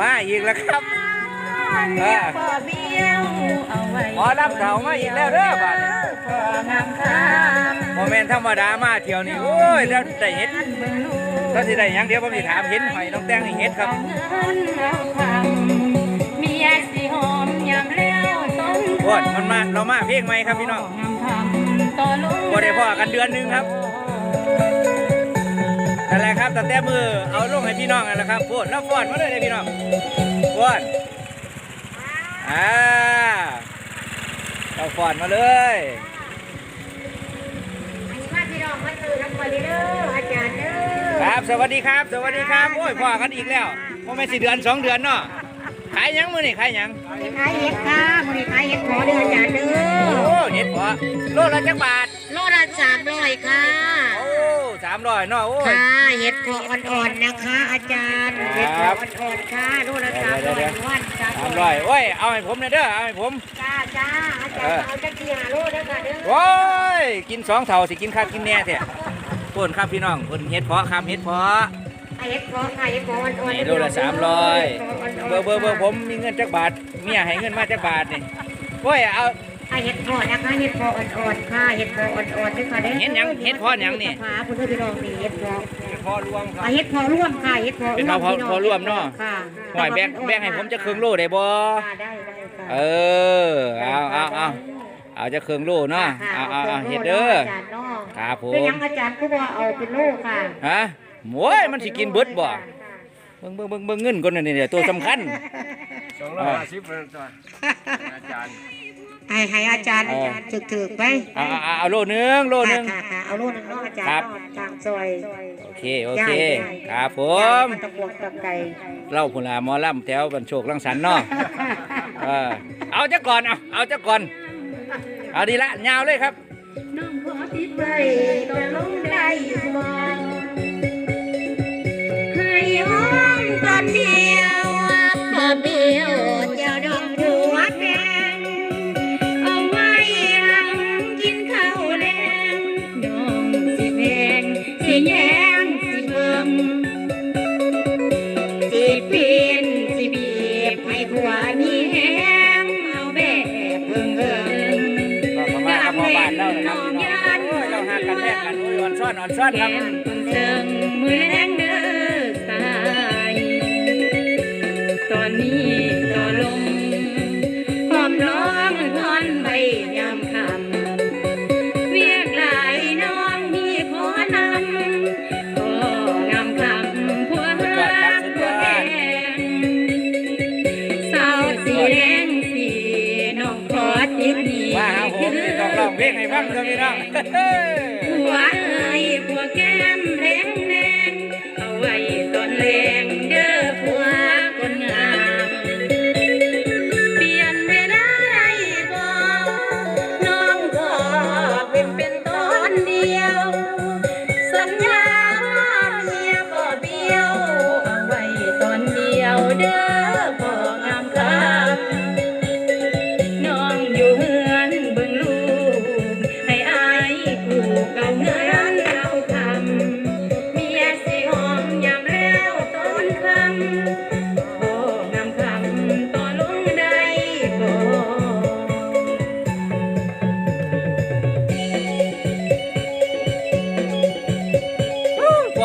มาอีกแล้วครับเมียบ่เบี้ยวเอาไว้หมอลำเก่ามาอีกแล้วเด้อบัดนี้พองามคามโมเมนต์ธรรมดามาเที่ยวนี้โอ้ยแล้วได้เห็ดเบิ่งลูกก็สิได้หยังเดี๋ยวผมสิถามเห็นหอยน้องแตงให้เห็ดครับเอาเงินเอาคำเมียสิหอมยามแล้วต้นโอ้ยมันมาเรามาเพลงใหม่ครับพี่น้องงามคำต่อลงบ่ได้พ้อกันเดือนหนึงครับ นั่นแหละครับตั้งแต่มือเอาลงให้พี่น้องนั่นแหละครับพูดแล้วฟ้อนมาเลยเลยพี่น้องฟ้อนอ่าเราฟ้อนมาเลยมาพี่น้องมาซื้อน้ำมันเด้ออาจารย์เด้อครับสวัสดีครับ สวัสดีครับโอ้ยพ่อกันอีกแล้วพ่อแม่นสี่เดือนสองเดือนเนาะขายหยังมือนี่ขายหยังขายเห็ดค่ะมื้อนี้ขายเห็ดหมอเด้ออาจารย์เด้โอ้อเห็ดพอโลละจักบาท โลละสามร้อยค่ะ โอ้สามร้อยเนาะโอ้ย ค่ะ เห็ดเพาะอ่อนๆนะคะ อาจารย์ครับเห็ดเพาะอ่อนๆค่ะโลละสามร้อยวันจ้าสามร้อยโอ้ย เอาให้ผมเลยเด้อ เอาให้ผม จ้าจ้าอาจารย์เอาจักกี่หาโลเด้อค่ะเด้อโอ้ย กินสองเท่าสิกินข้าวกินแน่แท้พ่นครับพี่น้องพ่นเห็ดเพาะครับเห็ดเพาะเห็ดเพาะค่ะเห็ดเพาะอ่อนๆนี่โลละสามร้อยเบอร์เบอร์เบอร์ผมมีเงินจักบาทเมียให้เงินมาจักบาทนี่โอ้ย เอาอะ เห็ดเพาะนะคะเห็ดเพาะอ่อนๆค่ะเห็ดเพาะอ่อนๆด้วยค่ะเด้อเห็ดหยังเห็ดเพาะหยังนี่ ผาคุณพี่น้องนี่เห็ดเพาะเห็ดเพาะรวมครับอะเห็ดเพาะร่วมค่ะเห็ดเพาะเป็นเพาะพี่น้องเพาะร่วมเนาะ ค่ะหอยแบ่งแบ่งให้ผมจะครึ่งโลได้บ่ค่ะได้ได้ค่ะเออเอาเอาเอาเอาจะครึ่งโลเนาะเอาเอาเอาเห็ดเด้ออาจารย์เนาะครับผเป็นมหยังอาจารย์ก็บอกเอาเป็นโลค่ะฮะโอ้ยมันสิกินเบิดบ่เบิ่งเบิ่งเบิ่งเบิ่งเงินก่อนนี่เดี๋ยวตัวสำคัญสองร้อยห้าสิบเป็นตัวอาจารย์ ให้ให้อาจารย์อาจารย์ถึกถึกๆไปเอาเอาเอาเอาโลนึงโลนึง ค่ะค่ะเอาโลนึงเนาะอาจารย์ครับ เนาะทางซอยโอเคโอเค ครับผมตะกวกตะไก่เล่าพุ่นลาหมอลำแถวบันโชคลังสรรค์เนาะเออเอาจักก่อน เอาเอาจักก่อน เอาดีละยาวเลยครับ น้องขอติดไว้ตอนลงได้ม กันโอ้ยอ่อนซ้อนอ่อนซ้อนครับมคนเชิงมือแรงเด้อสายตอนนี้ต่อลงหอมร้องทอนใบยามคำเวียกหลายน้องมีขอนำก็งามคำผัวหักผัวแกงสาวสีแดงสีน้องขอติดหนี้ว่าหาผมนี่ต้องร้องเพลงให้ฟังครับพี่น้อง วเอ้ยผัวแก้มแดงแดงเอาไว้ตอนแรงเด้อผัวคนงาม เปลี่ยนเวลาได้บ่น้องขอเป็นเป็นตอนเดียว สัญญาว่าเมียบ่เบี้ยว เอาไว้ตอนเดียวเด้อ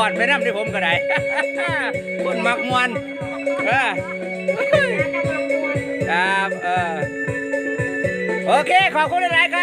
อดไปน้ำที่ผมก็ได้ คนมักมวนเออครับเออโอเค ขอบคุณหลายครับ